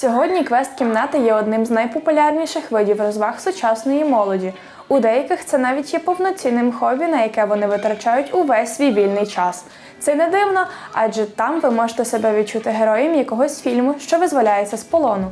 Сьогодні квест-кімната є одним з найпопулярніших видів розваг сучасної молоді. У деяких це навіть є повноцінним хобі, на яке вони витрачають увесь свій вільний час. Це не дивно, адже там ви можете себе відчути героєм якогось фільму, що визволяється з полону.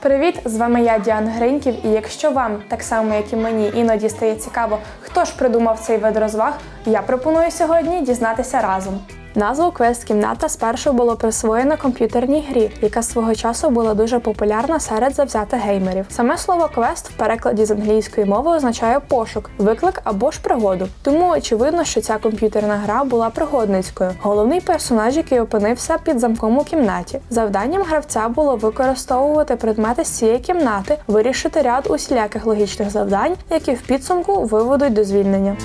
Привіт! З вами я Діана Гриньків, і якщо вам, так само як і мені, іноді стає цікаво, хто ж придумав цей вид розваг, я пропоную сьогодні дізнатися разом. Назву квест-кімната спершу було присвоєно комп'ютерній грі, яка свого часу була дуже популярна серед завзятих геймерів. Саме слово квест в перекладі з англійської мови означає пошук, виклик або ж пригоду. Тому очевидно, що ця комп'ютерна гра була пригодницькою. Головний персонаж, який опинився під замком у кімнаті. Завданням гравця було використовувати предмети з цієї кімнати, вирішити ряд усіляких логічних завдань, які в підсумку виведуть до звільнення.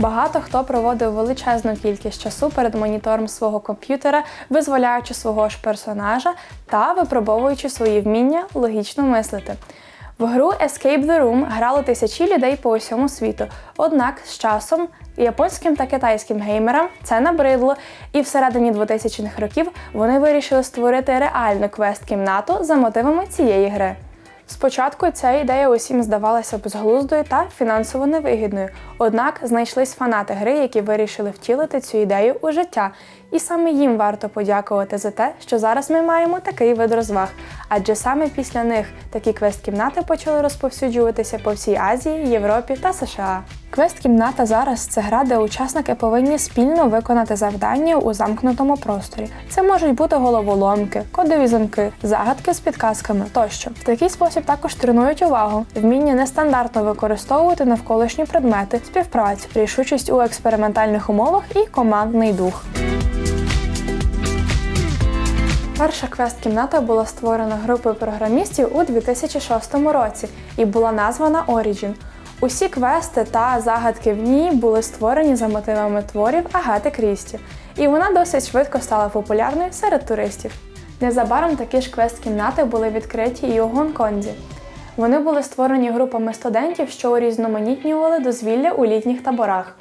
Багато хто проводив величезну кількість часу перед монітором свого комп'ютера, визволяючи свого ж персонажа та випробовуючи свої вміння логічно мислити. В гру Escape the Room грали тисячі людей по усьому світу. Однак з часом японським та китайським геймерам це набридло, і всередині 2000-х років вони вирішили створити реальну квест-кімнату за мотивами цієї гри. Спочатку ця ідея усім здавалася безглуздою та фінансово невигідною. Однак знайшлись фанати гри, які вирішили втілити цю ідею у життя. І саме їм варто подякувати за те, що зараз ми маємо такий вид розваг. Адже саме після них такі квест-кімнати почали розповсюджуватися по всій Азії, Європі та США. Квест-кімната зараз це гра, де учасники повинні спільно виконати завдання у замкнутому просторі. Це можуть бути головоломки, кодові замки, загадки з підказками тощо. В такий спосіб також тренують увагу, вміння нестандартно використовувати навколишні предмети, співпрацю, рішучість у експериментальних умовах і командний дух. Перша квест-кімната була створена групою програмістів у 2006 році і була названа Origin. Усі квести та загадки в ній були створені за мотивами творів Агати Крісті, і вона досить швидко стала популярною серед туристів. Незабаром такі ж квест-кімнати були відкриті і у Гонконзі. Вони були створені групами студентів, що урізноманітнювали дозвілля у літніх таборах.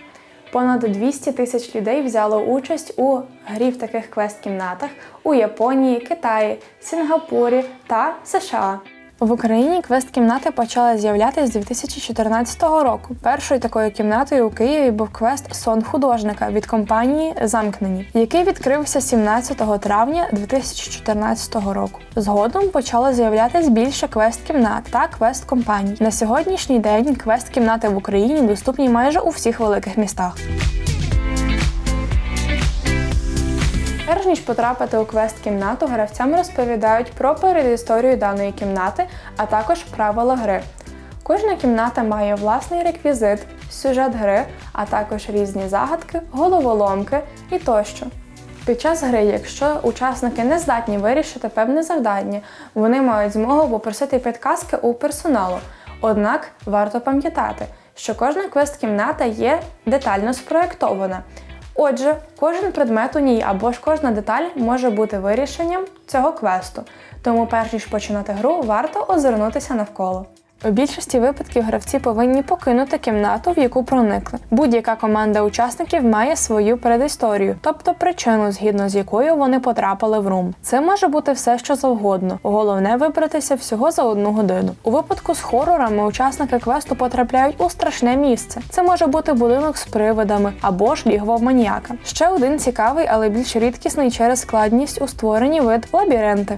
Понад 200 тисяч людей взяло участь у грі в таких квест-кімнатах у Японії, Китаї, Сінгапурі та США. В Україні квест-кімнати почали з'являтися з 2014 року. Першою такою кімнатою у Києві був квест Сон художника від компанії Замкнені, який відкрився 17 травня 2014 року. Згодом почало з'являтися більше квест-кімнат та квест-компаній. На сьогоднішній день квест-кімнати в Україні доступні майже у всіх великих містах. Перш ніж потрапити у квест-кімнату, гравцям розповідають про передісторію даної кімнати, а також правила гри. Кожна кімната має власний реквізит, сюжет гри, а також різні загадки, головоломки і тощо. Під час гри, якщо учасники не здатні вирішити певне завдання, вони мають змогу попросити підказки у персоналу. Однак варто пам'ятати, що кожна квест-кімната є детально спроєктована. Отже, кожен предмет у ній або ж кожна деталь може бути вирішенням цього квесту, тому перш ніж починати гру, варто озирнутися навколо. У більшості випадків гравці повинні покинути кімнату, в яку проникли. Будь-яка команда учасників має свою передісторію, тобто причину, згідно з якою вони потрапили в рум. Це може бути все, що завгодно. Головне вибратися всього за одну годину. У випадку з хорорами учасники квесту потрапляють у страшне місце. Це може бути будинок з привидами або ж лігво маніяка. Ще один цікавий, але більш рідкісний через складність у створенні вид лабіринти.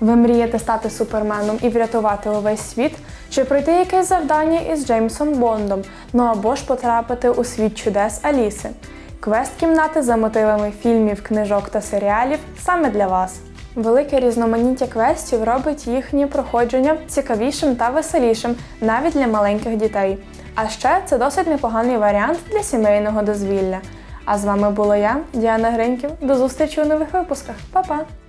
Ви мрієте стати суперменом і врятувати увесь світ, чи пройти якесь завдання із Джеймсом Бондом, ну або ж потрапити у світ чудес Аліси. Квест-кімнати за мотивами фільмів, книжок та серіалів саме для вас. Велике різноманіття квестів робить їхнє проходження цікавішим та веселішим навіть для маленьких дітей. А ще це досить непоганий варіант для сімейного дозвілля. А з вами була я, Діана Гриньків. До зустрічі у нових випусках. Па-па!